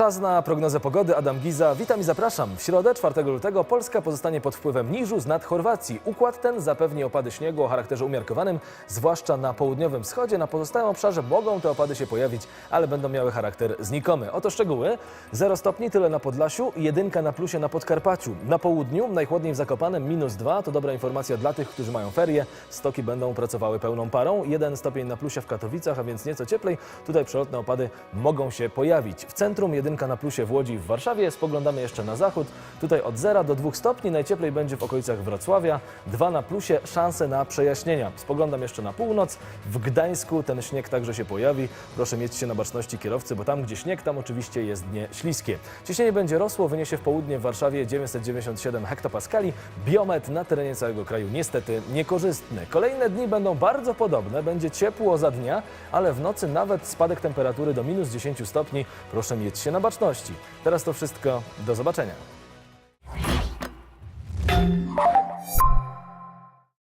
Czas na prognozę pogody. Adam Giza, witam i zapraszam. W środę 4 lutego Polska pozostanie pod wpływem niżu z nad Chorwacji. Układ ten zapewni opady śniegu o charakterze umiarkowanym, zwłaszcza na południowym wschodzie. Na pozostałym obszarze mogą te opady się pojawić, ale będą miały charakter znikomy. Oto szczegóły. 0 stopni tyle na Podlasiu, jedynka na plusie na Podkarpaciu. Na południu najchłodniej w Zakopanem minus 2. To dobra informacja dla tych, którzy mają ferie. Stoki będą pracowały pełną parą. 1 stopień na plusie w Katowicach, a więc nieco cieplej. Tutaj przelotne opady mogą się pojawić. W centrum jedynka na plusie w Łodzi w Warszawie. Spoglądamy jeszcze na zachód. Tutaj od 0 do 2 stopni. Najcieplej będzie w okolicach Wrocławia. 2 na plusie, szanse na przejaśnienia. Spoglądam jeszcze na północ. W Gdańsku ten śnieg także się pojawi. Proszę mieć się na baczności kierowcy, bo tam, gdzie śnieg, tam oczywiście jest dnie śliskie. Ciśnienie będzie rosło, wyniesie w południe w Warszawie 997 hektopaskali. Biometr na terenie całego kraju niestety niekorzystny. Kolejne dni będą bardzo podobne. Będzie ciepło za dnia, ale w nocy nawet spadek temperatury do minus 10 stopni. Proszę mieć się na baczności. Teraz to wszystko. Do zobaczenia.